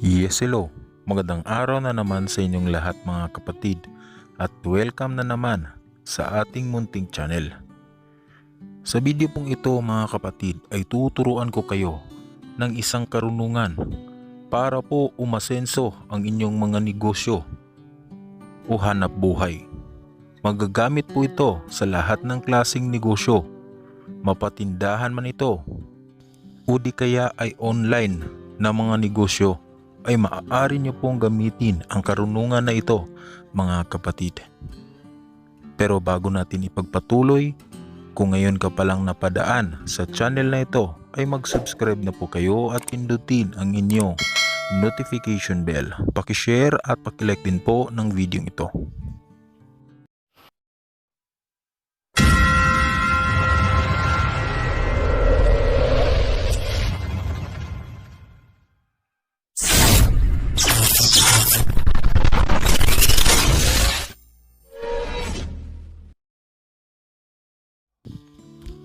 Yes, hello. Magandang araw na naman sa inyong lahat mga kapatid at welcome na naman sa ating munting channel. Sa video pong ito mga kapatid ay tuturuan ko kayo ng isang karunungan para po umasenso ang inyong mga negosyo o hanap buhay. Magagamit po ito sa lahat ng klasing negosyo, mapatindahan man ito o di kaya ay online na mga negosyo ay maaari nyo pong gamitin ang karunungan na ito mga kapatid. Pero bago natin ipagpatuloy, kung ngayon ka palang napadaan sa channel na ito ay mag-subscribe na po kayo at pindutin ang inyong notification bell. Pakishare at pakilike din po ng video ito.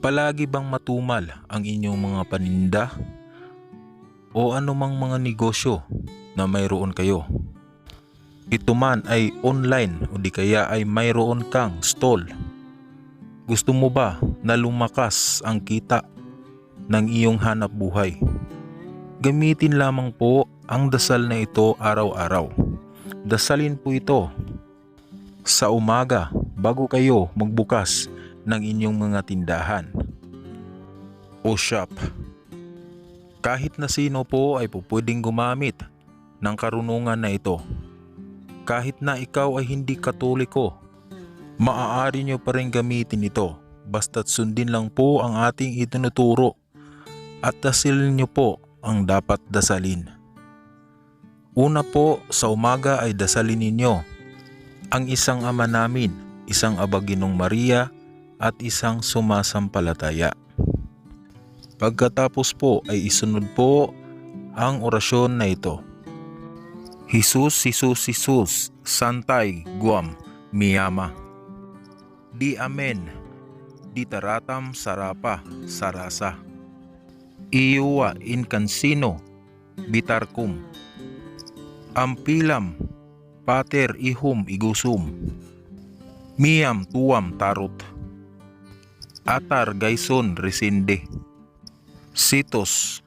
Palagi bang matumal ang inyong mga paninda o anumang mga negosyo na mayroon kayo? Ito man ay online o di kaya ay mayroon kang stall. Gusto mo ba na lumakas ang kita ng iyong hanap buhay? Gamitin lamang po ang dasal na ito araw-araw. Dasalin po ito sa umaga bago kayo magbukas ng inyong mga tindahan o shop. Kahit na sino po ay po pwedeng gumamit ng karunungan na ito. Kahit na ikaw ay hindi katoliko, maaari nyo pa rin gamitin ito basta't sundin lang po ang ating itinuturo at dasilin nyo po ang dapat dasalin. Una po sa umaga ay dasalin ninyo ang isang ama namin, isang abaginong Maria at isang sumasampalataya. Pagkatapos po ay isunod po ang orasyon na ito. Jesus, Jesus, Jesus, Santay, Guam, Miyama. Di Amen, di Taratam, Sarapa, Sarasa. Iyuwa Incansino, Bitarkum. Ampilam, Pater Ihum Igusum. Miyam Tuam Tarot. Atar Gaison Resinde. Sitos.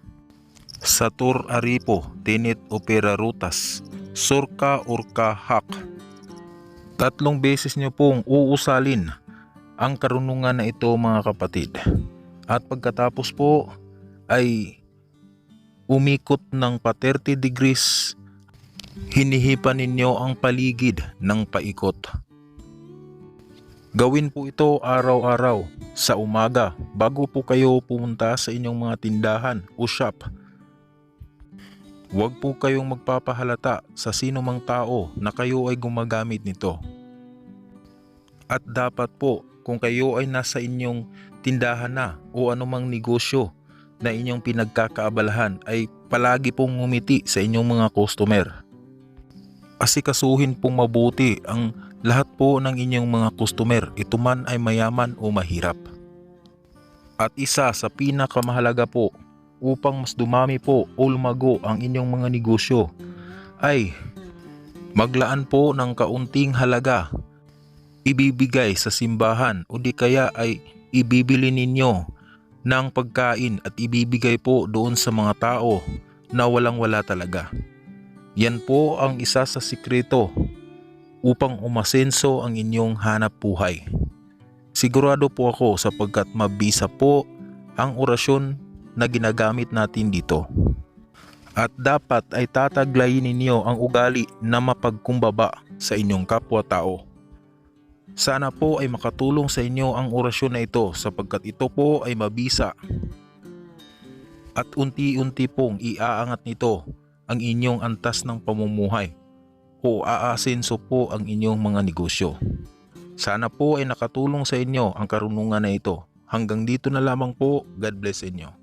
Satur Aripo Tinit Opera Rutas. Surka Urka Hak. Tatlong beses niyo pong uusalin ang karunungan na ito mga kapatid. At pagkatapos po ay umikot ng pa 30 degrees hinihipan ninyo ang paligid ng paikot. Gawin po ito araw-araw sa umaga bago po kayo pumunta sa inyong mga tindahan o shop. Huwag po kayong magpapahalata sa sino mang tao na kayo ay gumagamit nito. At dapat po kung kayo ay nasa inyong tindahan na o anumang negosyo na inyong pinagkakaabalahan ay palagi pong ngumiti sa inyong mga customer. Asikasuhin pong mabuti ang lahat po ng inyong mga customer, ito man ay mayaman o mahirap. At isa sa pinakamahalaga po upang mas dumami po o lumago ang inyong mga negosyo ay maglaan po ng kaunting halaga ibibigay sa simbahan o di kaya ay ibibili ninyo ng pagkain at ibibigay po doon sa mga tao na walang wala talaga. Yan po ang isa sa sikreto upang umasenso ang inyong hanap buhay. Sigurado po ako sapagkat mabisa po ang orasyon na ginagamit natin dito. At dapat ay tataglayin ninyo ang ugali na mapagkumbaba sa inyong kapwa-tao. Sana po ay makatulong sa inyo ang orasyon na ito sapagkat ito po ay mabisa. At unti-unti pong iaangat nito ang inyong antas ng pamumuhay o aasenso po ang inyong mga negosyo. Sana po ay nakatulong sa inyo ang karunungan na ito. Hanggang dito na lamang po. God bless inyo.